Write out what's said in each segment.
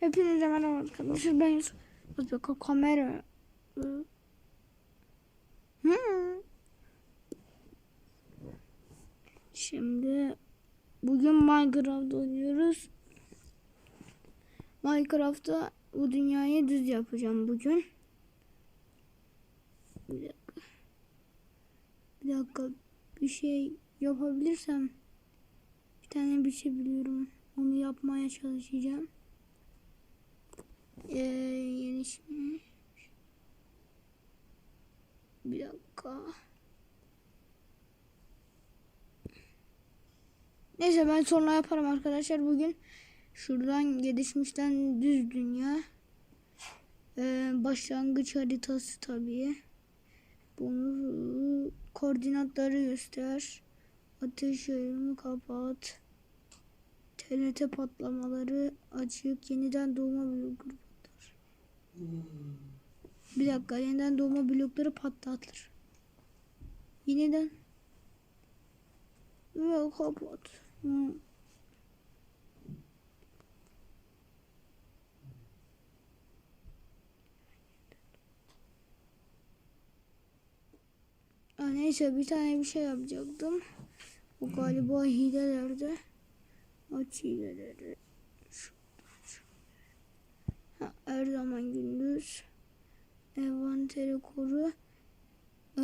Hepinize merhaba arkadaşlar. Ben Yusuf. Bakın kamera. Hı. Şimdi bugün Minecraft oynuyoruz. Minecraft'ta bu dünyayı düz yapacağım bugün. Bir dakika. Bir dakika. Bir şey yapabilirsem bir tane bir şey biliyorum. Onu yapmaya çalışacağım. Ee. Bir dakika. Neyse ben sonra yaparım arkadaşlar. Bugün şuradan gelişmişten düz dünya. Ee, başlangıç haritası tabii. Bunu koordinatları göster. Ateş yayını kapat. TNT patlamaları açık. Yeniden doğma blokları patlar. Bir dakika yeniden doğma blokları patlatır. Yeniden. Ve kapat. Hmm. Neyse bir tane bir şey yapacaktım. Bu galiba hilelerde. Aç hileleri. Her zaman gündüz. Envanteri koru. Ee.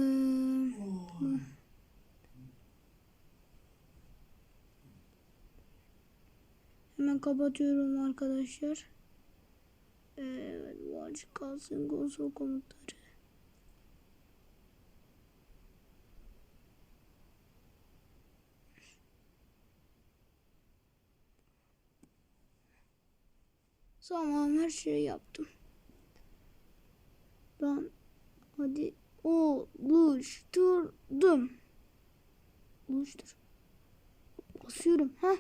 Hemen kapatıyorum arkadaşlar. Evet, açık kalsın konsol komutları. Tamam her şeyi yaptım. Ben hadi oluşturdum. Oluştur. Basıyorum ha.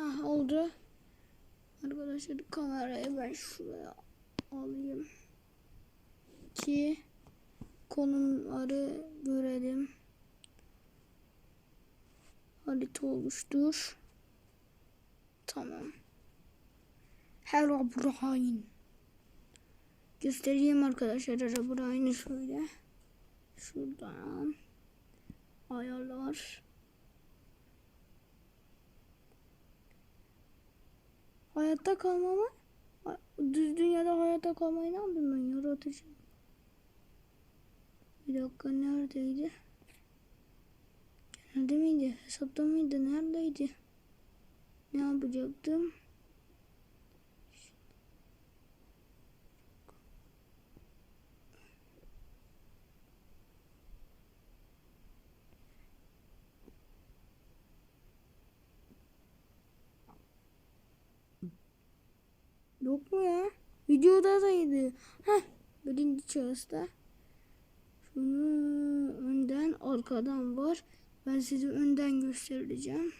Ha oldu. Arkadaşlar kamerayı ben şuraya alayım. Ki konumları görelim. Harita oluştur. Tamam. Herobrine. Göstereyim arkadaşlar Herobrine'i şöyle. Şuradan. Ayarlar. Hayatta kalmamı düz dünyada hayatta kalmayı ne yapayım ben yaratıcı. Bir dakika neredeydi? Nerede miydi? Hesapta mıydı? Neredeydi? Ne yapacaktım? Yok mu ya? Videoda daydı. Heh. Birinci şahısta. Şunu önden arkadan var. Ben size önden göstereceğim.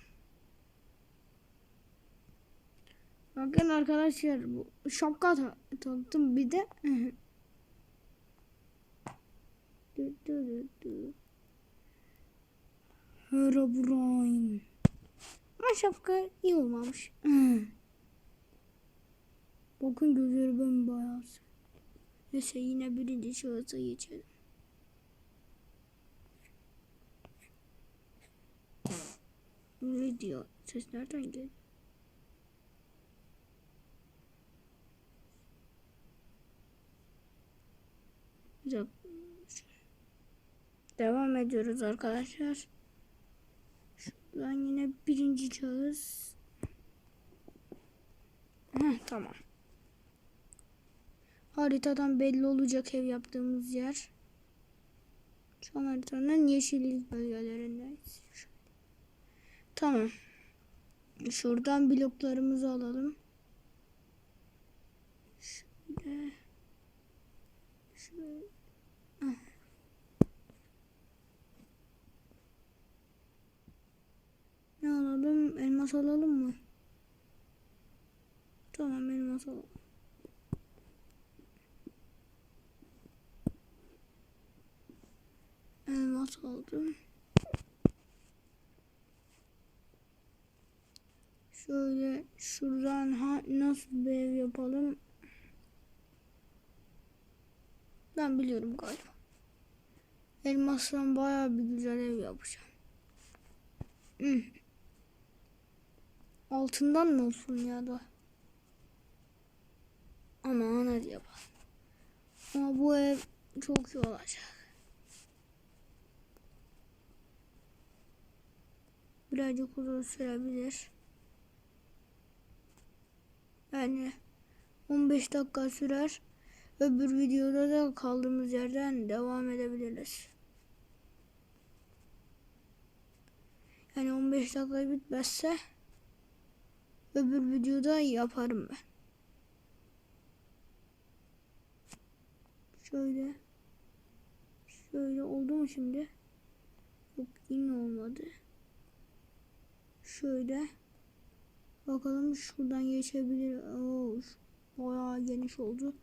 Bakın arkadaşlar bu şapka ta taktım bir de. Herobrine. Ama şapka iyi olmamış. Bakın gözleri bembeyaz. Neyse yine birinci şahısa geçelim. Ne diyor? Ses nereden geliyor? Devam ediyoruz arkadaşlar. Şuradan yine birinci şahıs. Heh, tamam. Haritadan belli olacak ev yaptığımız yer. Şu an haritanın yeşillik bölgelerindeyiz. Tamam. Şuradan bloklarımızı alalım. Şöyle. Şöyle. Ne alalım? Elmas alalım mı? Tamam elmas alalım. Elmas aldım. Şöyle şuradan ha, nasıl bir ev yapalım? Ben biliyorum galiba. Elmasdan bayağı bir güzel ev yapacağım. Hmm. Altından mı olsun ya da? Aman hadi yapalım. Ama bu ev çok iyi olacak. Birazcık uzun sürebilir. Yani 15 dakika sürer. Öbür videoda da kaldığımız yerden devam edebiliriz. Yani 15 dakika bitmezse öbür videoda yaparım ben. Şöyle. Şöyle oldu mu şimdi? Yok yine olmadı. Şöyle. Bakalım şuradan geçebilir. Oo, bayağı geniş oldu.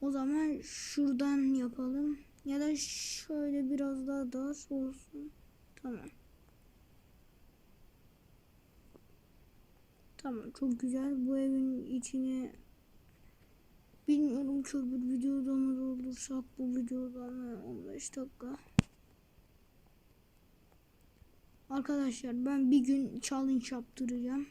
O zaman şuradan yapalım. Ya da şöyle biraz daha dar olsun. Tamam. Tamam çok güzel. Bu evin içine bilmiyorum ki öbür videoda mı doldursak bu videoda mı 15 dakika. Arkadaşlar ben bir gün challenge yaptıracağım.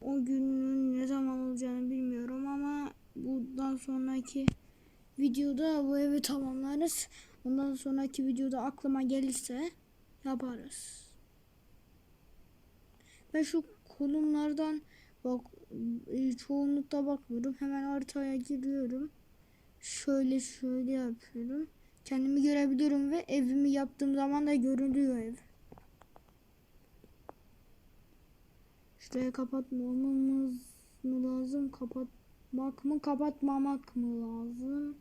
O günün ne zaman olacağını bilmiyorum ama bundan sonraki videoda bu evi tamamlarız. Ondan sonraki videoda aklıma gelirse yaparız. Ben şu kolumlardan bak e, çoğunlukta bakmıyorum. Hemen haritaya giriyorum. Şöyle şöyle yapıyorum. Kendimi görebiliyorum ve evimi yaptığım zaman da görünüyor ev. Şuraya kapatmamız mı lazım? Kapatmak mı kapatmamak mı lazım?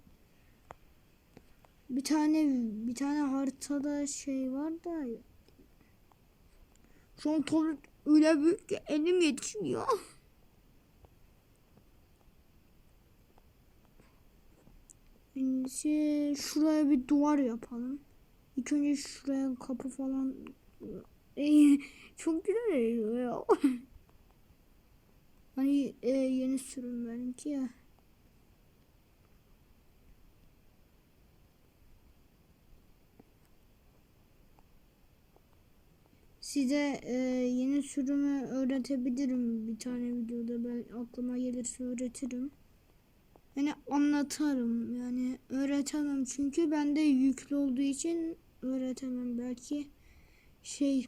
Bir tane bir tane haritada şey var da şu an öyle büyük ki elim yetişmiyor. Birincisi şuraya bir duvar yapalım. İlk önce şuraya kapı falan çok güzel ya. hani e, yeni sürüm benimki ya. Size e, yeni sürümü öğretebilirim bir tane videoda ben aklıma gelirse öğretirim. Yani anlatarım yani öğretemem çünkü bende yüklü olduğu için öğretemem belki şey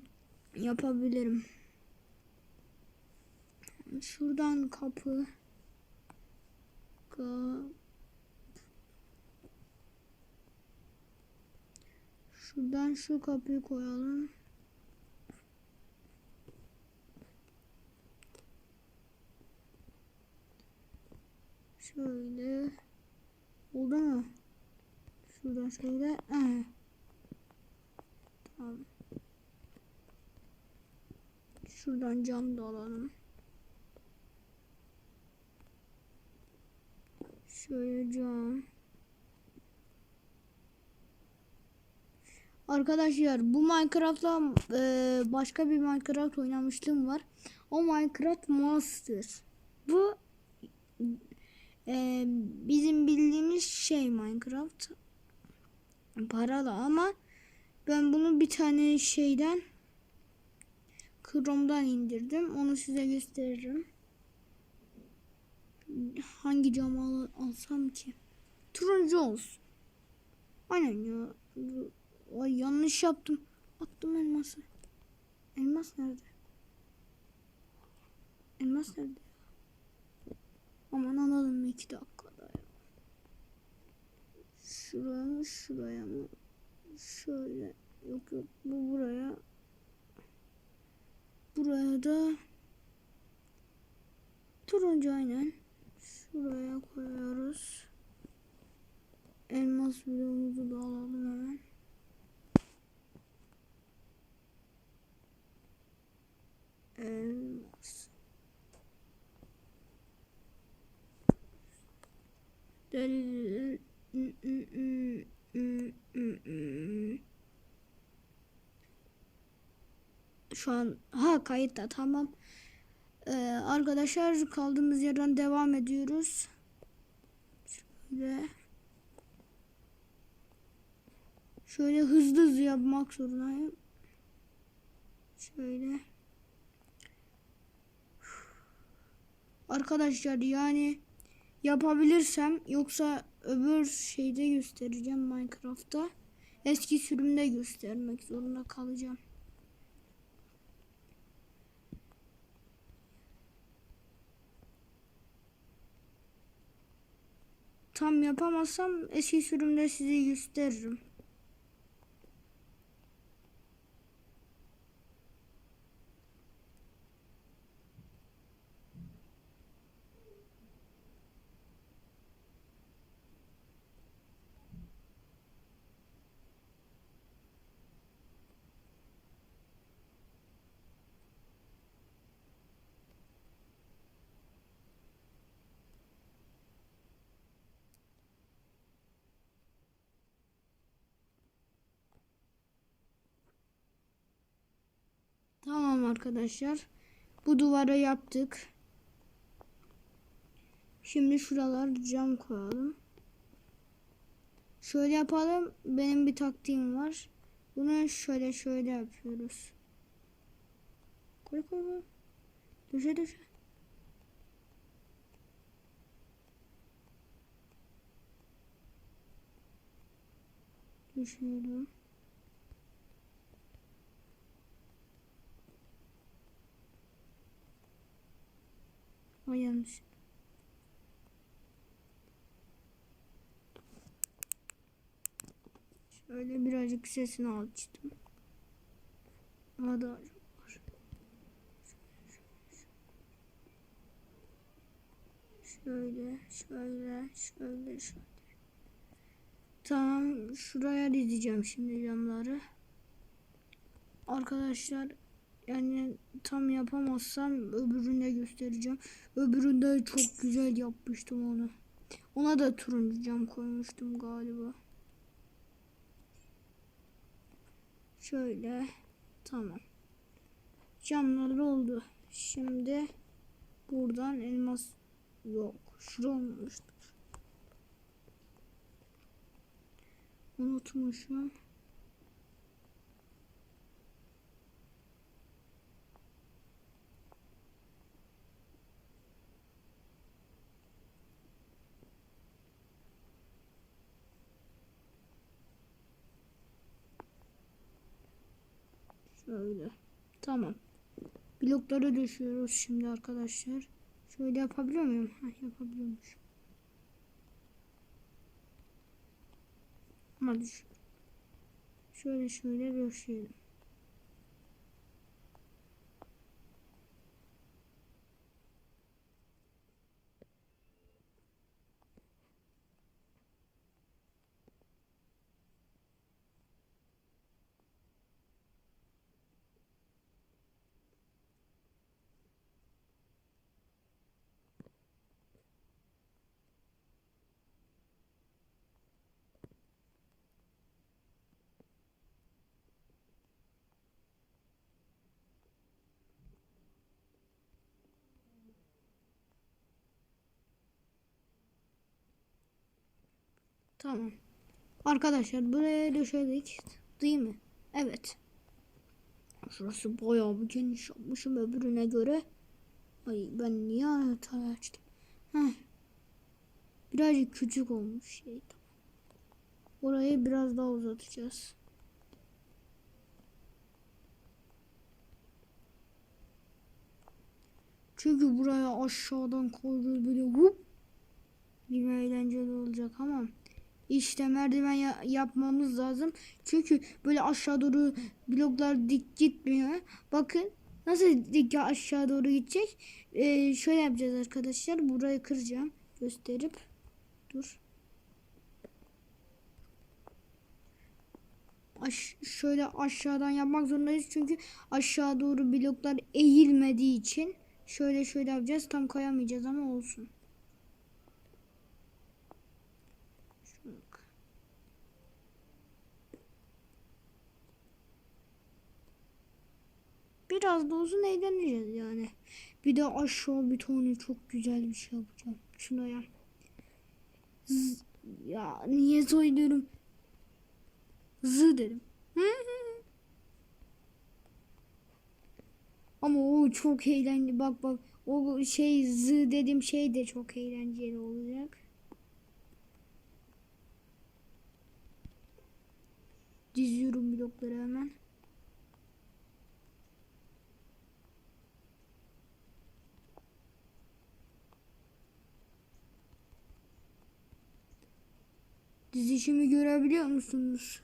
yapabilirim. Şuradan kapı ka Şuradan şu kapıyı koyalım. Şöyle. Oldu mu? Şuradan şöyle. Aha. Tamam. Şuradan cam da alalım. Şöyle cam. Arkadaşlar bu Minecraft'la e, başka bir Minecraft oynamışlığım var. O Minecraft Master. Bu e, bizim bildiğimiz şey Minecraft. Paralı ama ben bunu bir tane şeyden Chrome'dan indirdim. Onu size gösteririm. Hangi cam al alsam ki? Turuncu olsun. Aynen ya. Ay yanlış yaptım. Attım elması. Elmas nerede? Elmas nerede? Aman alalım iki dakikada ya. Şuraya mı şuraya mı? Şöyle. Yok yok bu buraya. Buraya da turuncu aynen. Şuraya koyuyoruz. Elmas bloğumuzu da alalım hemen. Elmas. Şöyle şu an ha kayıtta tamam. Ee, arkadaşlar kaldığımız yerden devam ediyoruz. Şöyle şöyle hızlı hızlı yapmak zorundayım. Şöyle Arkadaşlar yani yapabilirsem yoksa öbür şeyde göstereceğim Minecraft'ta. Eski sürümde göstermek zorunda kalacağım. Tam yapamazsam eski sürümde size gösteririm. Tamam arkadaşlar. Bu duvara yaptık. Şimdi şuralar cam koyalım. Şöyle yapalım. Benim bir taktiğim var. Bunu şöyle şöyle yapıyoruz. Koy koy koy. Düşe düşe. Düşüyorum. Ay yanlış. Şöyle birazcık sesini açtım. Ama daha çok var. Şöyle, şöyle, şöyle, şöyle. Tamam, şuraya dizeceğim şimdi camları. Arkadaşlar yani tam yapamazsam öbüründe göstereceğim. Öbüründe çok güzel yapmıştım onu. Ona da turuncu cam koymuştum galiba. Şöyle. Tamam. Camlar oldu. Şimdi buradan elmas yok. Şura olmuştur. Unutmuşum. Şöyle. Tamam. Blokları düşüyoruz şimdi arkadaşlar. Şöyle yapabiliyor muyum? Heh, yapabiliyormuş. Ama düş. Şöyle şöyle döşeyelim. Tamam. Arkadaşlar buraya döşedik. Değil mi? Evet. Şurası bayağı bir geniş yapmışım öbürüne göre. Ay ben niye hata açtım? Heh. Birazcık küçük olmuş şey. Orayı biraz daha uzatacağız. Çünkü buraya aşağıdan koyduğu böyle hup gibi eğlenceli olacak ama işte merdiven ya- yapmamız lazım. Çünkü böyle aşağı doğru bloklar dik gitmiyor. Bakın nasıl dik aşağı doğru gidecek. Ee, şöyle yapacağız arkadaşlar. Burayı kıracağım. Gösterip. Dur. Aş şöyle aşağıdan yapmak zorundayız. Çünkü aşağı doğru bloklar eğilmediği için şöyle şöyle yapacağız. Tam koyamayacağız ama olsun. Biraz da olsun eğleneceğiz yani. Bir de aşağı bir tane çok güzel bir şey yapacağım. Şuraya. Z- ya niye söylüyorum? Z dedim. Hı hı. Ama o çok eğlenceli. Bak bak o şey z dediğim şey de çok eğlenceli olacak. Diziyorum blokları hemen. Dizişimi görebiliyor musunuz?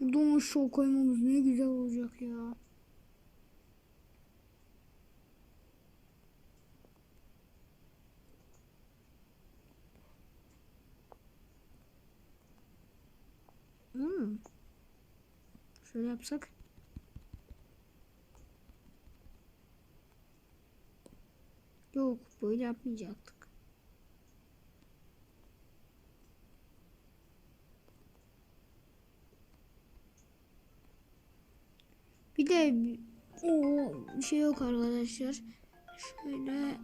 Buradan aşağı koymamız ne güzel olacak ya. Hmm. Şöyle yapsak. Yok böyle yapmayacaktık. Bir de o bir şey yok arkadaşlar. Şöyle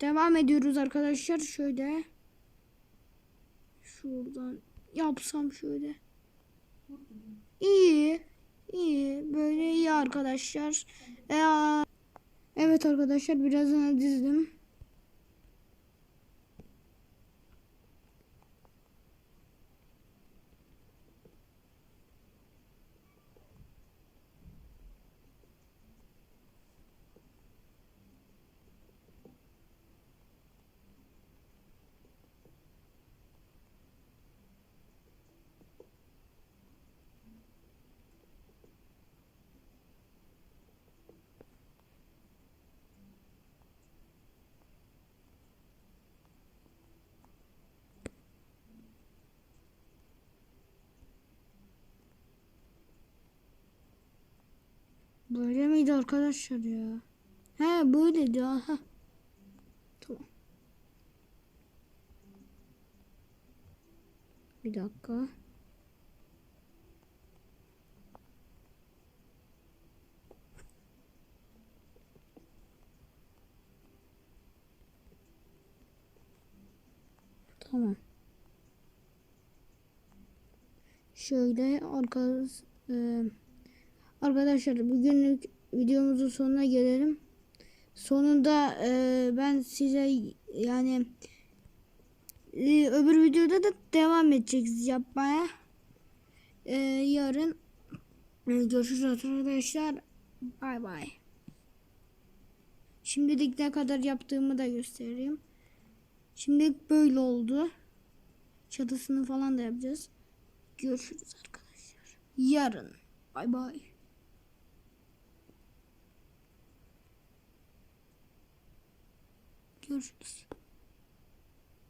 devam ediyoruz arkadaşlar. Şöyle şuradan yapsam şöyle. İyi. iyi Böyle iyi arkadaşlar. Ee, evet arkadaşlar birazını dizdim. Böyle miydi arkadaşlar ya? He böyleydi aha. Tamam. Bir dakika. Tamam. Şöyle arkadaş e, Arkadaşlar bugünlük videomuzun sonuna gelelim. Sonunda e, ben size yani e, öbür videoda da devam edeceğiz yapmaya. E, yarın e, görüşürüz arkadaşlar. Bay bay. Şimdilik ne kadar yaptığımı da göstereyim. Şimdilik böyle oldu. Çatısını falan da yapacağız. Görüşürüz arkadaşlar. Yarın. Bay bay. Görüşürüz.